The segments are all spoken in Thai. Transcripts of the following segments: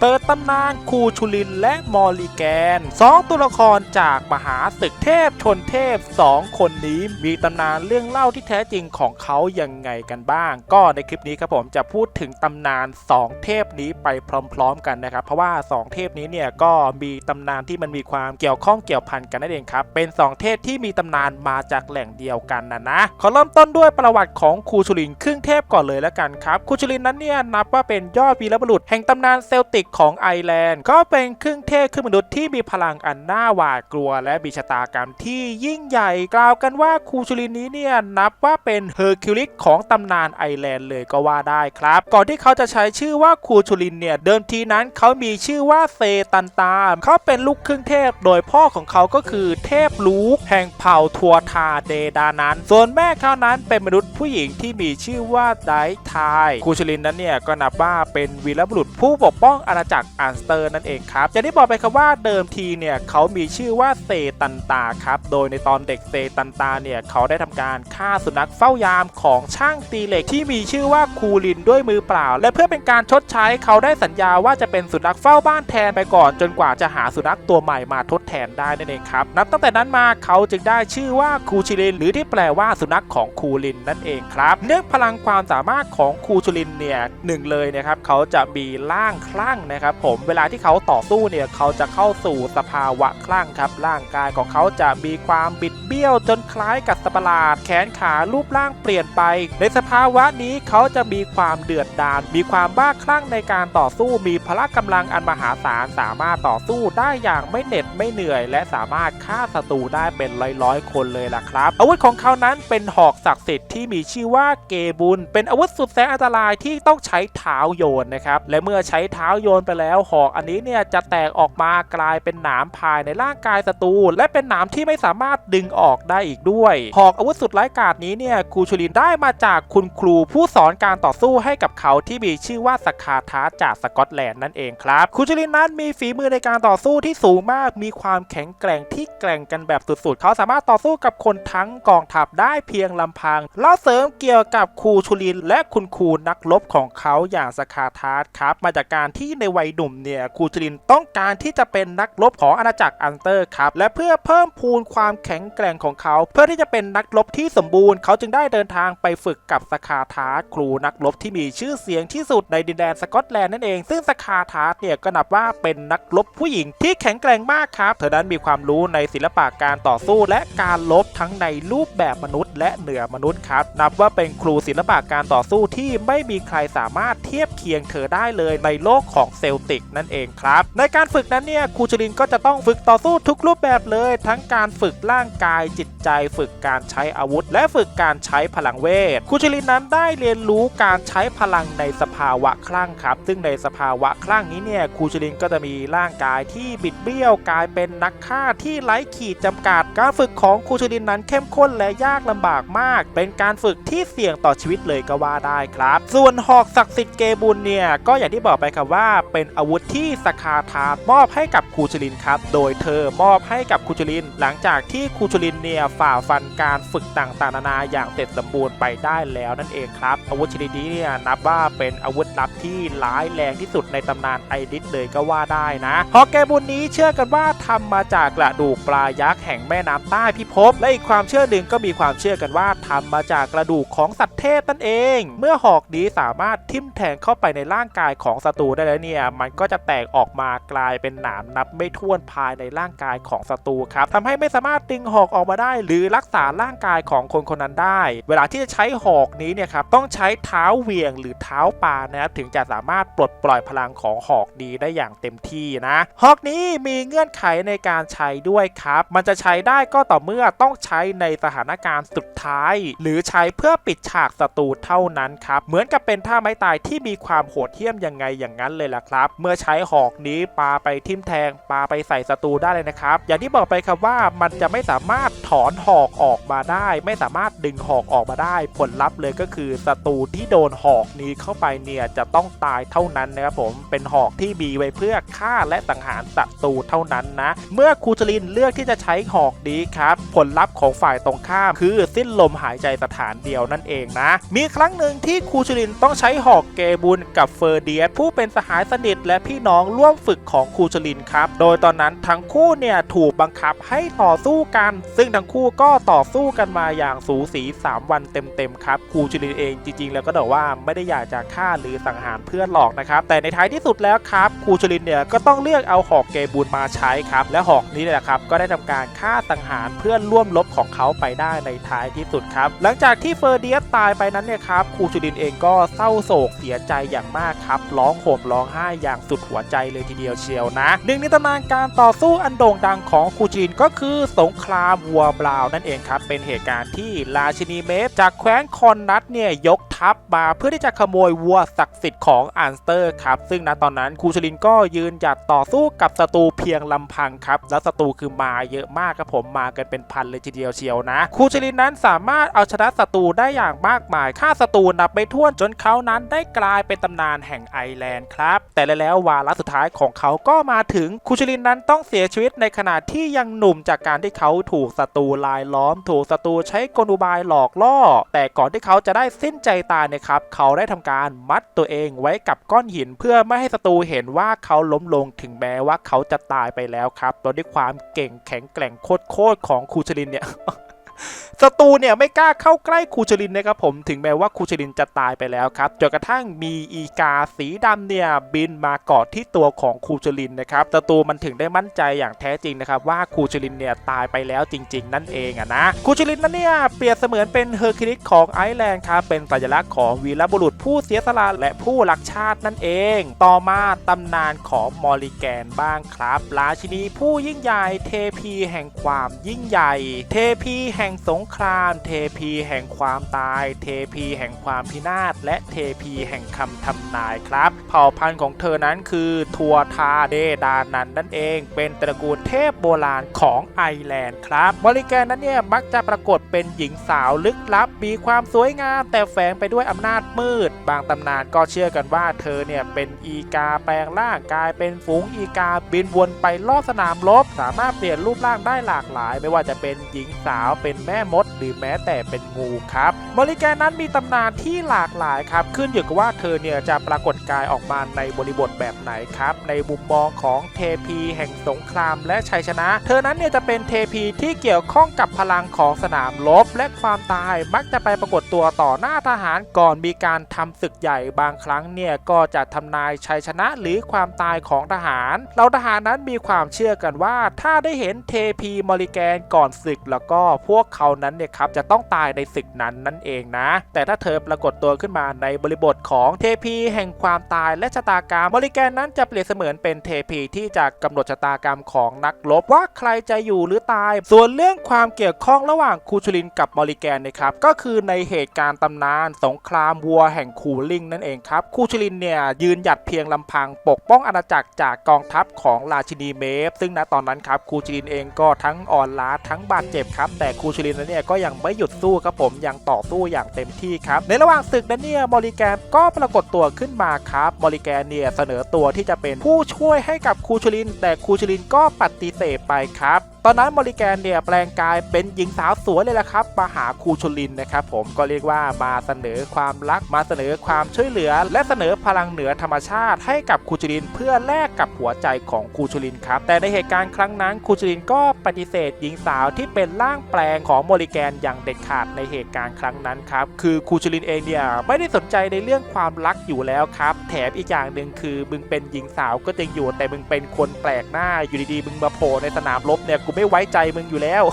เปิดตำนานคูชูลินและมอริแกนสองตัวละครจากมหาศึกเทพชนเทพสองคนนี้มีตำนานเรื่องเล่าที่แท้จริงของเขายังไงกันบ้าง ก็ในคลิปนี้ครับผมจะพูดถึงตำนาน 2 เทพนี้ไปพร้อมๆกันนะครับ เพราะว่า 2 เทพนี้เนี่ยก็มีตำนานที่มันมีความเกี่ยวข้องเกี่ยวพันกันนั่นเองครับ เป็น 2 เทพที่มีตำนานมาจากแหล่งเดียวกันนะนะขอเริ่มต้นด้วยประวัติของคูชูลินครึ่งเทพก่อนเลยแล้วกันครับคูชูลินนั้นเนี่ยนับว่าเป็นยอดวีรบุรุษแห่งตำนานเซลติกของไอร์แลนด์ ก็เป็นครึ่งเทพครึ่งมนุษย์ที่มีพลังอันน่าหวาดกลัว และมีชะตากรรมที่ยิ่งใหญ่กล่าวกันว่าคูชูลินนี้เนี่ยนับว่าเป็นเฮอร์คิวลิสของตำนานไอร์แลนด์เลยก็ว่าได้ครับ ก่อนที่เขาจะใช้ชื่อว่าคูชูลินเนี่ยเดิมทีนั้นเขามีชื่อว่าเซตันตามเขาเป็นลูกครึ่งเทพโดยพ่อของเขาก็คือเทพลูกแห่งเผ่าทัวทาเดดานั้น ส่วนแม่เขานั้นเป็นมนุษย์ผู้หญิงที่มีชื่อว่าไดทายคูชูลินนั้นเนี่ยก็นับว่าเป็นวีรบุรุษผู้ปกป้องอาณาจักรอันสเตอร์นั่นเองครับอย่างที่บอกไปครับว่าเดิมทีเนี่ยเขามีชื่อว่าเซตันตาครับโดยในตอนเด็กเซตันตาเนี่ยเขาได้ทำการฆ่าสุนัขเฝ้ายามของช่างตีเหล็กที่มีชื่อว่าคูลินด้วยมือเปล่า และเพื่อเป็นการชดใช้เขาได้สัญญาว่าจะเป็นสุนัขเฝ้าบ้านแทนไปก่อน จนกว่าจะหาสุนัขตัวใหม่มาทดแทนได้นั่นเองครับนับตั้งแต่นั้นมาเขาจึงได้ชื่อว่าคูชิลิน หรือที่แปลว่าสุนัขของคูลินนั่นเองครับเนื่องพลังความสามารถของคูชูลินเนี่ยหนึ่งเลยนะครับเขาจะมีร่างคลั่งนะครับผมเวลาที่เขาต่อสู้เนี่ยเขาจะเข้าสู่สภาวะคลั่งครับ ร่างกายของเขาจะมีความบิดเบี้ยวจนคล้ายกับสัตว์ประหลาด แขนขารูปร่างเปลี่ยนไป ในสภาวะนี้เขาจะมีความเดือดดาลมีความบ้าคลั่งในการต่อสู้มีพละกำลังอันมหาศาลสามารถต่อสู้ได้อย่างไม่เหน็ดไม่เหนื่อย และสามารถฆ่าศัตรูได้เป็นร้อยๆ คนเลยล่ะครับ อาวุธของเขานั้นเป็นหอกศักดิ์สิทธิ์ที่มีชื่อว่าเกบุญเป็นอาวุธสุดแสนอันตรายที่ต้องใช้เท้าโยนนะครับและเมื่อใช้เท้าโยนไปแล้วหอกอันนี้เนี่ยจะแตกออกมากลายเป็นหนามภายในร่างกายศัตรูและเป็นหนามที่ไม่สามารถดึงออกได้อีกด้วย หอกอาวุธสุดร้ายกาจนี้เนี่ยครูชูลินได้มาจากคุณครูผู้สอนการต่อสู้ให้กับเขาที่มีชื่อว่าสคาทาจากสกอตแลนด์นั่นเองครับครูชูลินนั้นมีฝีมือในการต่อสู้ที่สูงมาก มีความแข็งแกร่งที่แกร่งกันแบบสุดๆ เขาสามารถต่อสู้กับคนทั้งกองทัพได้เพียงลำพังเล่าเสริมเกี่ยวกับครูชูลินและคุณครูนักรบของเขาอย่างสคาทาสครับมาจากการที่ในวัยหนุ่มเนี่ยคูชูลินต้องการที่จะเป็นนักรบของอาณาจักรอันเตอร์ครับ และเพื่อเพิ่มพูนความแข็งแกร่งของเขา เพื่อที่จะเป็นนักรบที่สมบูรณ์ เขาจึงได้เดินทางไปฝึกกับสคาทาครูนักรบที่มีชื่อเสียงที่สุดในดินแดนสกอตแลนด์นั่นเอง ซึ่งสคาทาเนี่ยก็นับว่าเป็นนักรบผู้หญิงที่แข็งแกร่งมากครับ เธอนั้นมีความรู้ในศิลปะการต่อสู้ และการลบทั้งในรูปแบบมนุษย์ และเหนือมนุษย์ครับ นับว่าเป็นครูศิลปะการต่อสู้ที่ไม่มีใครสามารถเทียบเคียงเธอได้เลยในโลกของเซลติกนั่นเองครับ ในการฝึกนั้นเนี่ยครูชลินก็จะต้องฝึกต่อสู้ทุกรูปแบบเลย ทั้งการฝึกร่างกายจิตใจ ฝึกการใช้อาวุธ และฝึกการใช้พลังเวทครูชลินนั้นได้เรียนรู้การใช้พลังในสภาวะคลั่งครับ ซึ่งในสภาวะคลั่งนี้เนี่ยครูชลินก็จะมีร่างกายที่บิดเบี้ยวกลายเป็นนักฆ่าที่ไร้ขีดจำกัด การฝึกของครูชลินนั้นเข้มข้นและยากลำบากมาก เป็นการฝึกที่เสี่ยงต่อชีวิตเลยก็ว่าได้ครับ ส่วนหอกศักดิ์สิทธิ์เกบุญเนี่ยก็อย่างที่บอกไปครับว่าเป็นอาวุธที่สคาทามอบให้กับคูชลินครับ โดยเธอมอบให้กับคูชลิน หลังจากที่คูชลินเนี่ยฝ่าฟันการฝึกต่างๆนานาอย่างเสร็จสมบูรณ์ไปได้แล้วนั่นเองครับ อาวุธชนิดนี้เนี่ยนับว่าเป็นอาวุธลับที่ร้ายแรงที่สุดในตำนานไอริสเลยก็ว่าได้นะหอกเกบุญนี้เชื่อกันว่าทำมาจากกระดูกปลายักษ์แห่งแม่น้ำใต้พิภพและอีกความเชื่อหนึ่งก็มีความเชื่อกันว่าทำมาจากกระดูกของสัตว์เทพนั่นเอง เมื่อหอกนี้สามารถทิ่มแทงเข้าไปในร่างกายของศัตรูได้แล้วเนี่ยมันก็จะแตกออกมากลายเป็นหนามนับไม่ถ้วนภายในร่างกายของศัตรูครับทำให้ไม่สามารถดึงหอกออกมาได้ หรือรักษาร่างกายของคนคนนั้นได้ เวลาที่จะใช้หอกนี้เนี่ยครับต้องใช้เท้าเหวียงหรือเท้าปานะครับถึงจะสามารถปลดปล่อยพลังของหอกนี้ได้อย่างเต็มที่นะหอกนี้มีเงื่อนไขในการใช้ด้วยครับ มันจะใช้ได้ก็ต่อเมื่อต้องใช้ในสถานการณ์สุดท้าย หรือใช้เพื่อปิดฉากศัตรูเท่านั้นครับเหมือนกับเป็นท่าไม้ตายที่มีความโหดเหี้ยมยังไงอย่างนั้นเลยล่ะครับ เมื่อใช้หอกนี้ปาไปทิ่มแทงปาไปใส่ศัตรูได้เลยนะครับ อย่างที่บอกไปครับว่ามันจะไม่สามารถถอนหอกออกมาได้ ไม่สามารถดึงหอกออกมาได้ ผลลัพธ์เลยก็คือศัตรูที่โดนหอกนี้เข้าไปเนี่ยจะต้องตายเท่านั้นนะครับผมเป็นหอกที่มีไว้เพื่อฆ่าและสังหารศัตรูเท่านั้นนะ เมื่อคูชลินเลือกที่จะใช้หอกนี้ครับผลลัพธ์ของฝ่ายตรงข้าม คือสิ้นลมหายใจสถานเดียวนั่นเองนะ มีครั้งหนึ่งที่คูชลินต้องใช้หอกเกบุญกับเฟอร์เดียสผู้เป็นสหายสนิทและพี่น้องร่วมฝึกของครูชลินครับ โดยตอนนั้นทั้งคู่เนี่ยถูกบังคับให้ต่อสู้กัน ซึ่งทั้งคู่ก็ต่อสู้กันมาอย่างสูสี 3 วันเต็มๆครับครูชลินเองจริง ๆ แล้วก็บอกว่าไม่ได้อยากจะฆ่าหรือสังหารเพื่อนหรอกนะครับ แต่ในท้ายที่สุดแล้วครับครูชลินเนี่ยก็ต้องเลือกเอาหอกเกบูลมาใช้ครับ และหอกนี้แหละครับก็ได้ทำการฆ่าสังหารเพื่อนร่วมรบของเขาไปได้ในท้ายที่สุดครับหลังจากที่เฟอร์เดียสตายไปนั้นเนี่ยครับครูชลินเองก็เศร้าโศกเสียใจอย่างมากครับร้องโห่มร้องไห้อย่างสุดหัวใจเลยทีเดียวเชียวนะหนึ่งในตำนานการต่อสู้อันโด่งดังของครูชลินก็คือสงครามวัวบราวนั่นเองครับ เป็นเหตุการณ์ที่ราชินีเมฟจากแคว้นคอนนัทเนี่ยยกทัพมาเพื่อที่จะขโมยวัวศักดิ์สิทธิ์ของอันสเตอร์ครับซึ่งณตอนนั้นคูชลินก็ยืนหยัดต่อสู้กับศัตรูเพียงลำพังครับแล้วศัตรูคือมาเยอะมากครับผมมากันเป็นพันเลยทีเดียวเชียวนะคูชลินนั้นสามารถเอาชนะศัตรูได้อย่างมากมายฆ่าศัตรูนับไม่ถ้วนจนเขานั้นได้กลายเป็นตำนานแห่งไอแลนด์ครับแต่แล้ววาระสุดท้ายของเขาก็มาถึงครูชลินนั้นต้องเสียชีวิตในขณะที่ยังหนุ่มจากการที่เขาถูกศัตรูลายล้อม ถูกศัตรูใช้กลอุบายหลอกล่อ แต่ก่อนที่เขาจะได้สิ้นใจตายเนี่ยครับ เขาได้ทำการมัดตัวเองไว้กับก้อนหิน เพื่อไม่ให้ศัตรูเห็นว่าเขาล้มลงถึงแม้ว่าเขาจะตายไปแล้วครับโดยด้วยความเก่งแข็งแกร่งโคตรๆของครูชลินเนี่ย ศัตรูเนี่ยไม่กล้าเข้าใกล้ครูชลินนะครับผมถึงแม้ว่าครูชลินจะตายไปแล้วครับจนกระทั่งมีอีกาสีดำเนี่ยบินมาเกาะที่ตัวของครูชลินนะครับศัตรูมันถึงได้มั่นใจอย่างแท้จริงนะครับว่าครูชลินเนี่ยตายไปแล้วจริง ๆ นั่นเองอะนะครูชลินนั้นเนี่ยเปรียบเสมือนเป็นเฮอร์คิวลิสของไอร์แลนด์ครับเป็นสัญลักษณ์ของวีรบุรุษผู้เสียสละและผู้รักชาตินั่นเอง ต่อมาตำนานของมอริแกนบ้างครับ ราชินีผู้ยิ่งใหญ่เทพีแห่งความยิ่งใหญ่ เทพีแห่งห่งสงคราม เทพีแห่งความตาย เทพีแห่งความพินาศ และเทพีแห่งคำทำนายครับ เผ่าพันธุ์ของเธอนั้นคือทัวทาเดดานันนั่นเอง เป็นตระกูลเทพโบราณของไอแลนด์ครับมอริแกนนั้นเนี่ยมักจะปรากฏเป็นหญิงสาวลึกลับ มีความสวยงาม แต่แฝงไปด้วยอำนาจมืด บางตำนานก็เชื่อกันว่าเธอเนี่ยเป็นอีกาแปลงร่างกายเป็นฝูงอีกาบินวนไปรอบสนามรบ สามารถเปลี่ยนรูปร่างได้หลากหลาย ไม่ว่าจะเป็นหญิงสาวเป็นแม่มด หรือแม้แต่เป็นงูครับมอริแกนนั้นมีตำนานที่หลากหลายครับ ขึ้นอยู่กับว่าเธอเนี่ยจะปรากฏกายออกมาในบริบทแบบไหนครับ ในมุมมองของเทพีแห่งสงครามและชัยชนะ เธอนั้นเนี่ยจะเป็นเทพีที่เกี่ยวข้องกับพลังของสนามรบและความตายมักจะไปปรากฏตัวต่อหน้าทหารก่อนมีการทำศึกใหญ่บางครั้งเนี่ยก็จะทำนายชัยชนะหรือความตายของทหารเราทหารนั้นมีความเชื่อกันว่า ถ้าได้เห็นเทพีมอริแกนก่อนศึกแล้วก็พวกเขานั้นเนี่ยครับจะต้องตายในศึกนั้นนั่นเองนะ แต่ถ้าเธอปรากฏตัวขึ้นมาในบริบทของเทพีแห่งความตายและชะตากรรมมอริแกนนั้นจะเปรียบเสมือนเป็นเทพีที่จะกำหนดชะตากรรมของนักรบว่าใครจะอยู่หรือตาย ส่วนเรื่องความเกี่ยวข้องระหว่างคูชูลินกับมอริแกนนะครับก็คือในเหตุการณ์ตำนานสงครามวัวแห่งคูลิงนั่นเองครับคูชูลินเนี่ยยืนหยัดเพียงลำพังปกป้องอาณาจักรจากกองทัพของราชินีเมฟ ซึ่งณตอนนั้นครับคูชูลินเองก็ทั้งอ่อนล้าทั้งบาดเจ็บครับแต่คูชูชลินนั้นเนี่ยก็ยังไม่หยุดสู้ครับผมยังต่อสู้อย่างเต็มที่ครับในระหว่างศึกนั้นเนี่ยมอริแกนก็ปรากฏตัวขึ้นมาครับมอริแกนเนี่ยเสนอตัวที่จะเป็นผู้ช่วยให้กับครูชูลิน แต่ครูชูลินก็ปฏิเสธไปครับ ตอนนั้นมอริแกนเนี่ยแปลงกายเป็นหญิงสาวสวยเลยละครับ มาหาครูชลินนะครับผมก็เรียกว่ามาเสนอความรักมาเสนอความช่วยเหลือ และเสนอพลังเหนือธรรมชาติให้กับครูชลิน เพื่อแลกกับหัวใจของครูชลินครับแต่ในเหตุการณ์ครั้งนั้นครูชลินก็ปฏิเสธหญิงสาวที่เป็นร่างแปลงของมอริแกนอย่างเด็ดขาดในเหตุการณ์ครั้งนั้นครับคือครูชลินเองเนี่ยไม่ได้สนใจในเรื่องความรักอยู่แล้วครับแถมอีกอย่างหนึ่งคือมึงเป็นหญิงสาวก็จริงอยู่แต่มึงเป็นคนแปลกหน้าอยู่ดีๆมึงมาโผล่ในสนามรบเนี่ยกูไม่ไว้ใจมึงอยู่แล้ว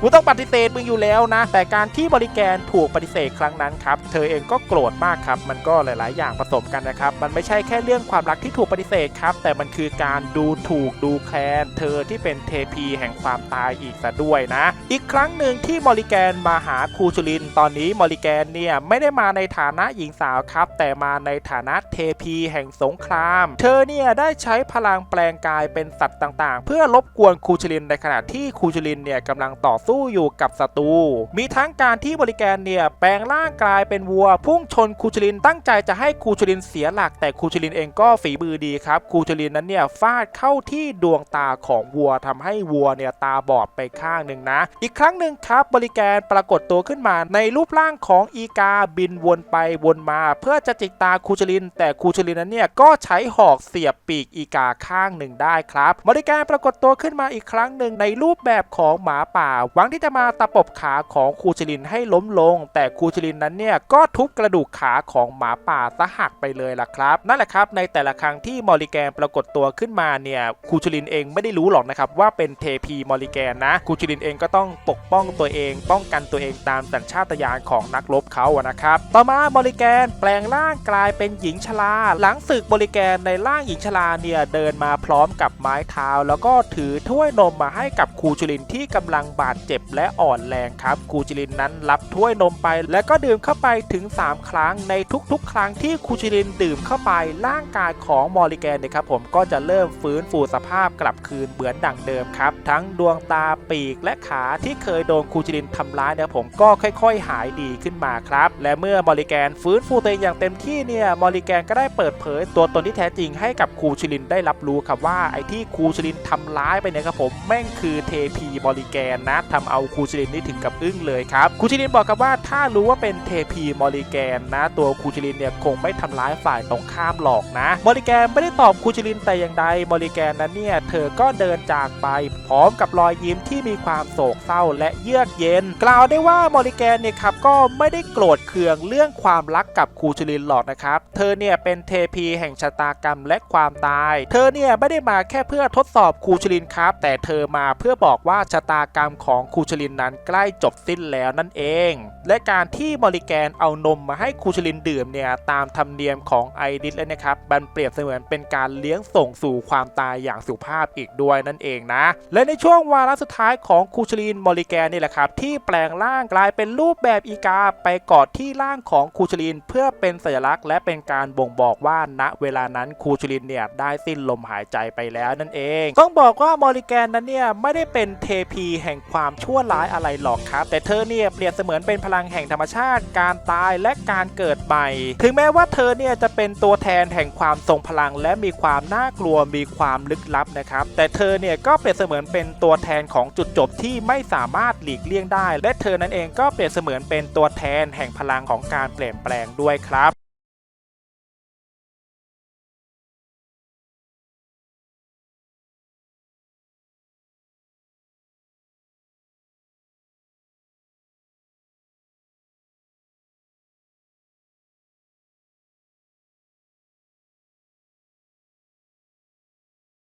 กูต้องปฏิเสธมึงอยู่แล้วนะ แต่การที่บริแกนถูกปฏิเสธครั้งนั้นครับ เธอเองก็โกรธมากครับ มันก็หลาย ๆ อย่างผสมกันนะครับ มันไม่ใช่แค่เรื่องความรักที่ถูกปฏิเสธครับ แต่มันคือการดูถูกดูแคลน เธอที่เป็นเทพีแห่งความตายอีกซะด้วยนะ อีกครั้งหนึ่งที่มอริแกนมาหาครูชุลิน ตอนนี้มอริแกนเนี่ยไม่ได้มาในฐานะหญิงสาวครับ แต่มาในฐานะเทพีแห่งสงคราม เธอเนี่ยได้ใช้พลังแปลงกายเป็นสัตว์ต่างๆ เพื่อรบกวนครูชุลินในขณะที่ครูชุลินเนี่ยกำลังต่อสู้อยู่กับศัตรู มีทั้งการที่บริแกนเนี่ยแปลงร่างกายเป็นวัว พุ่งชนครูชลินตั้งใจจะให้ครูชลินเสียหลัก แต่ครูชลินเองก็ฝีมือดีครับครูชลินนั้นเนี่ยฟาดเข้าที่ดวงตาของวัวทำให้วัวเนี่ยตาบอดไปข้างหนึ่งนะอีกครั้งหนึ่งครับบริแกนปรากฏตัวขึ้นมาในรูปร่างของอีกาบินวนไปวนมา เพื่อจะจิกตาคูชลิน แต่คูชลินนั้นเนี่ยก็ใช้หอกเสียบปีกอีกาข้างหนึ่งได้ครับบริแกนปรากฏตัวขึ้นมาอีกครั้งหนึ่งในรูปแบบของหมาป่า หวังที่จะมาตะปบขาของคูชลินให้ล้มลง แต่คูชลินนั้นเนี่ยก็ทุบกระดูกขาของหมาป่าซะหักไปเลยล่ะครับ นั่นแหละครับในแต่ละครั้งที่มอริแกนปรากฏตัวขึ้นมาเนี่ยคูชลินเองไม่ได้รู้หรอกนะครับว่าเป็นเทพีมอริแกนนะคูชลินเองก็ต้องปกป้องตัวเอง ป้องกันตัวเองตามสัญชาตญาณของนักรบเขาอะนะครับ ต่อมามอริแกนแปลงร่างกลายเป็นหญิงชรา หลังศึกบริแกนในร่างหญิงชราเนี่ยเดินมาพร้อมกับไม้เท้า แล้วก็ถือถ้วยนมมาให้กับคูชลินที่กำลังบาดเจ็บและอ่อนแรงครับคูชลินนั้นรับถ้วยนมไป แล้วก็ดื่มเข้าไปถึง 3 ครั้งในทุกๆ ครั้งที่คูชลินดื่มเข้าไปร่างกายของมอริแกนเนี่ยครับผมก็จะเริ่มฟื้นฟูสภาพกลับคืนเหมือนดั่งเดิมครับ ทั้งดวงตาปีกและขาที่เคยโดนคูชลินทำร้ายเนี่ยผมก็ค่อย ๆ หายดีขึ้นมาครับ และเมื่อมอริแกนฟื้นฟูตัวเองอย่างเต็มที่เนี่ยมอริแกนก็ได้เปิดเผย ตัวตนที่แท้จริงให้กับครูชลินได้รับรู้ครับว่าไอ้ที่ครูชลินทำร้ายไปเนี่ยครับผมแม่งคือเทพีมอริแกนนะทำเอาครูชลินนี่ถึงกับอึ้งเลยครับครูชลินบอกกับว่าถ้ารู้ว่าเป็นเทพีมอริแกนนะ ตัวครูชลินเนี่ยคงไม่ทำร้ายฝ่ายตรงข้ามหรอกนะมอริแกนไม่ได้ตอบครูชลินแต่อย่างใดมอริแกนนั้นเนี่ยเธอก็เดินจากไปพร้อมกับรอยยิ้มที่มีความโศกเศร้าและเยือกเย็น กล่าวได้ว่ามอริแกนเนี่ยครับก็ไม่ได้โกรธเคืองเรื่องความรักกับครูชลินหรอกนะครับ เธอเนี่ยเป็นเทพีแห่งชะตากรรมและความตาย เธอเนี่ยไม่ได้มาแค่เพื่อทดสอบครูชลินครับ แต่เธอมาเพื่อบอกว่าชะตากรรมของครูชลินนั้นใกล้จบสิ้นแล้วนั่นเอง และการที่มอริแกนเอานมมาให้ครูชลินดื่มเนี่ยตามธรรมเนียมของไอริสเลยนะครับบันเปรียบเสมือนเป็นการเลี้ยงส่งสู่ความตายอย่างสุภาพอีกด้วยนั่นเองนะ และในช่วงวาระสุดท้ายของครูชลินนมอริแกนนี่แหละครับที่แปลงร่างกลายเป็นรูปแบบอีกาไปกอดที่ร่างของคูชลิน เพื่อเป็นสัญลักษณ์ และเป็นการบ่งบอกว่าณเวลานั้นคูชลินเนี่ยได้สิ้นลมหายใจไปแล้วนั่นเอง ต้องบอกว่ามอริแกนนั้นเนี่ยไม่ได้เป็นเทพีแห่งความชั่วร้ายอะไรหรอกครับ แต่เธอเนี่ยเปรียบเสมือนเป็นพลังแห่งธรรมชาติ การตายและการเกิดใหม่ ถึงแม้ว่าเธอเนี่ยจะเป็นตัวแทนแห่งความทรงพลัง และมีความน่ากลัวมีความลึกลับนะครับแต่เธอเนี่ยก็เปรียบเสมือนเป็นตัวแทนของจุดจบที่ไม่สามารถหลีกเลี่ยงได้ และเธอนั้นเองก็เปรียบเสมือนเป็นตัวแทนแห่งพลังของการเปลี่ยนแปลงด้วยครับ